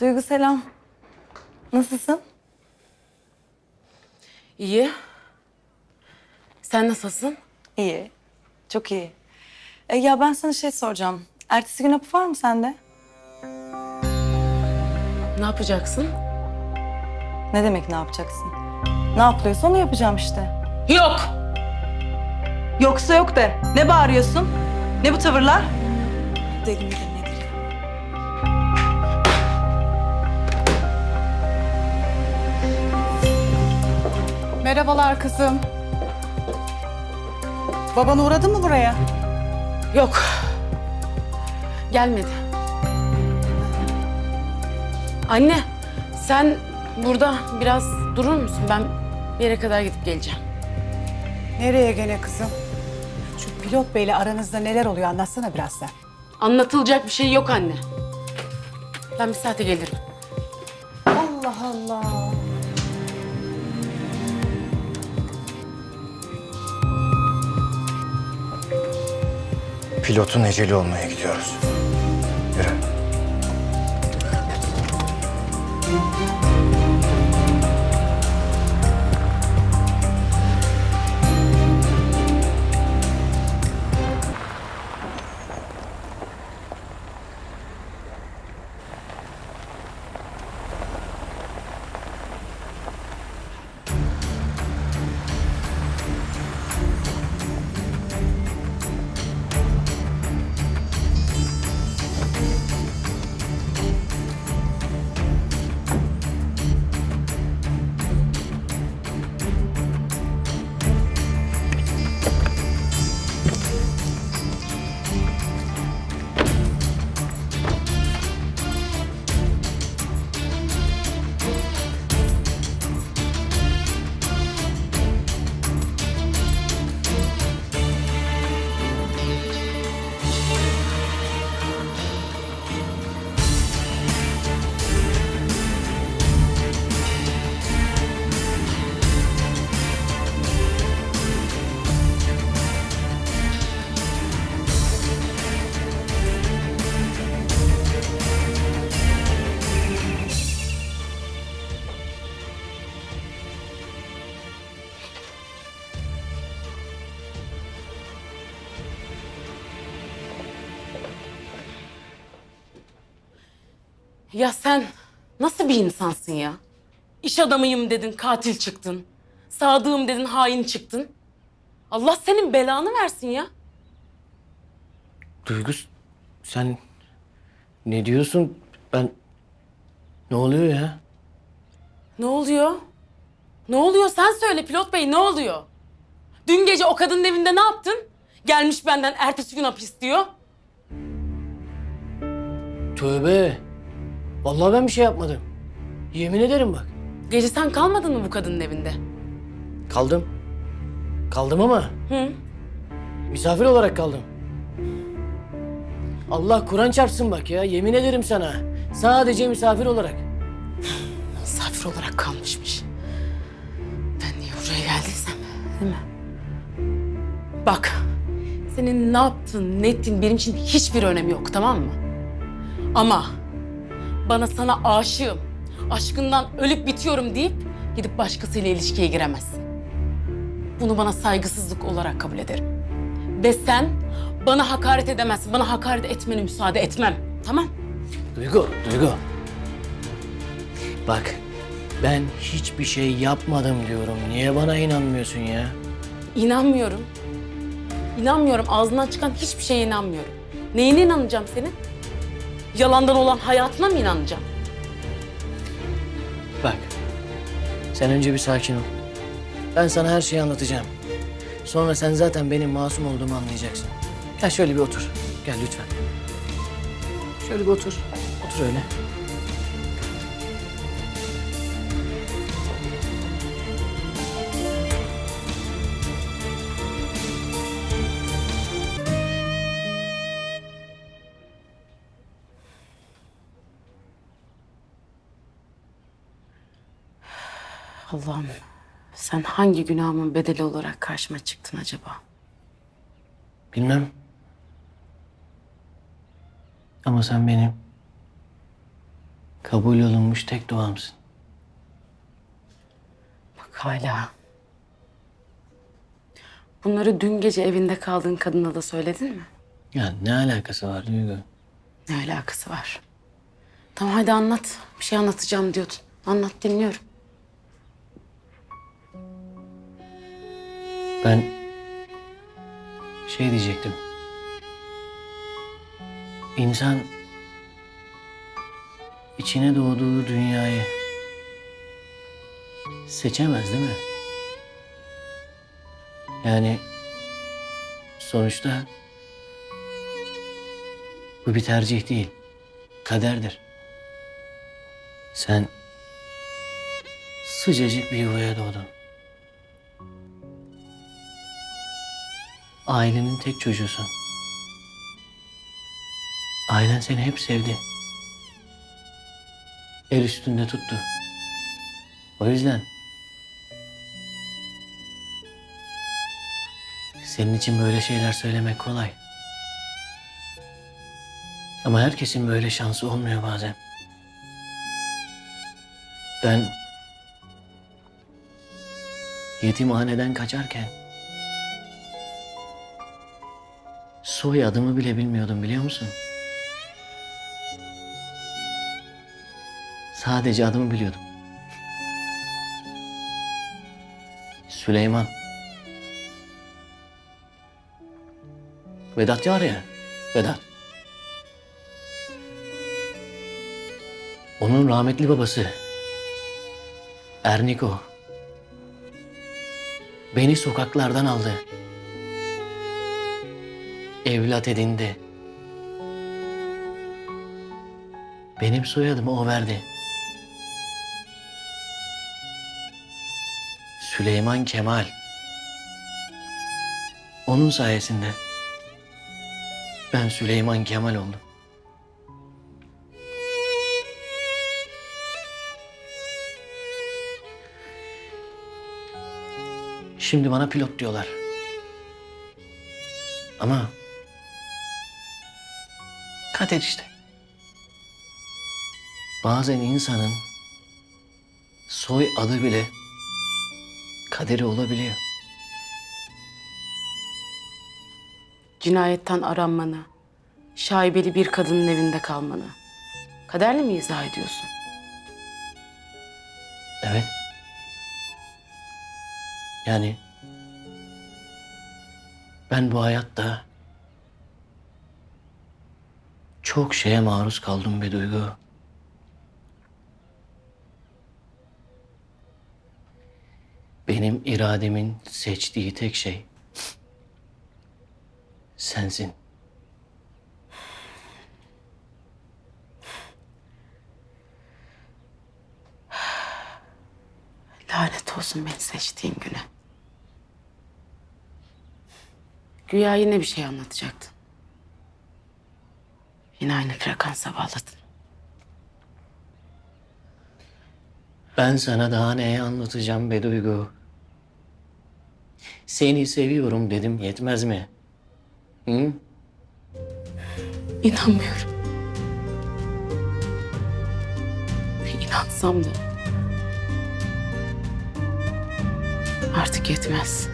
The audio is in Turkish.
Duygu selam. Nasılsın? İyi. Sen nasılsın? İyi. Çok iyi. E, ya ben sana şey soracağım. Ertesi gün hapı var mı sende? Ne yapacaksın? Ne demek ne yapacaksın? Ne yapılıyorsa onu yapacağım işte. Yok. Yoksa yok de. Ne bağırıyorsun? Ne bu tavırlar? Deli midir Merhabalar kızım. Baban uğradı mı buraya? Yok. Gelmedi. Anne, sen burada biraz durur musun? Ben bir yere kadar gidip geleceğim. Nereye gene kızım? Şu pilot beyle aranızda neler oluyor anlatsana biraz sen. Anlatılacak bir şey yok anne. Ben bir saate gelirim. Allah Allah. Pilotun eceli olmaya gidiyoruz. Ya sen nasıl bir insansın ya? İş adamıyım dedin, katil çıktın. Sadığım dedin, hain çıktın. Allah senin belanı versin ya. Duygu sen ne diyorsun? Ben ne oluyor ya? Ne oluyor? Ne oluyor? Sen söyle pilot bey ne oluyor? Dün gece o kadının evinde ne yaptın? Gelmiş benden ertesi gün hapis diyor. Tövbe. Vallahi ben bir şey yapmadım. Yemin ederim bak. Gece sen kalmadın mı bu kadının evinde? Kaldım. Kaldım ama Hı? misafir olarak kaldım. Allah Kur'an çarpsın bak ya. Yemin ederim sana. Sadece misafir olarak. Misafir olarak kalmışmış. Ben niye buraya geldiysem değil mi? Bak, senin ne yaptın, ne ettin benim için hiçbir önemi yok tamam mı? Ama bana sana aşığım, aşkından ölüp bitiyorum deyip gidip başkasıyla ilişkiye giremezsin. Bunu bana saygısızlık olarak kabul ederim. Ve sen bana hakaret edemezsin, bana hakaret etmene müsaade etmem. Tamam? Duygu, Duygu. Bak ben hiçbir şey yapmadım diyorum. Niye bana inanmıyorsun ya? İnanmıyorum. İnanmıyorum. Ağzından çıkan hiçbir şeye inanmıyorum. Neyine inanacağım senin? Yalandan olan hayatına mı inanacağım? Bak. Sen önce bir sakin ol. Ben sana her şeyi anlatacağım. Sonra sen zaten benim masum olduğumu anlayacaksın. Gel şöyle bir otur. Gel lütfen. Şöyle bir otur. Otur öyle. Allah'ım sen hangi günahımın bedeli olarak karşıma çıktın acaba? Bilmem. Ama sen benim Kabul olunmuş tek duamsın. Bak hala. Bunları dün gece evinde kaldığın kadına da söyledin mi? Ya ne alakası var Duygu? Ne alakası var? Tamam hadi anlat. Bir şey anlatacağım diyordun. Anlat dinliyorum. Ben şey diyecektim. İnsan içine doğduğu dünyayı seçemez değil mi? Yani sonuçta bu bir tercih değil, kaderdir. Sen sıcacık bir yuvaya doğdun. Ailenin tek çocuğusun. Ailen seni hep sevdi. El üstünde tuttu. O yüzden senin için böyle şeyler söylemek kolay. Ama herkesin böyle şansı olmuyor bazen. Ben yetimhaneden kaçarken soy adımı bile bilmiyordum biliyor musun? Sadece adımı biliyordum. Süleyman. Vedat var ya, Vedat. Onun rahmetli babası. Erniko. Beni sokaklardan aldı. Evlat edindi. Benim soyadımı o verdi. Süleyman Kemal. Onun sayesinde ben Süleyman Kemal oldum. Şimdi bana pilot diyorlar. Ama kader işte. Bazen insanın soy adı bile kaderi olabiliyor. Cinayetten aranmanı, şaibeli bir kadının evinde kalmanı. Kaderle mi izah ediyorsun? Evet. Yani ben bu hayatta çok şeye maruz kaldım be Duygu. Benim irademin seçtiği tek şey sensin. Lanet olsun beni seçtiğin güne. Güya yine bir şey anlatacaktın. Yine aynı frekansa bağladın. Ben sana daha neyi anlatacağım be Duygu? Seni seviyorum dedim yetmez mi? Hı? İnanmıyorum. İnansam da artık yetmez.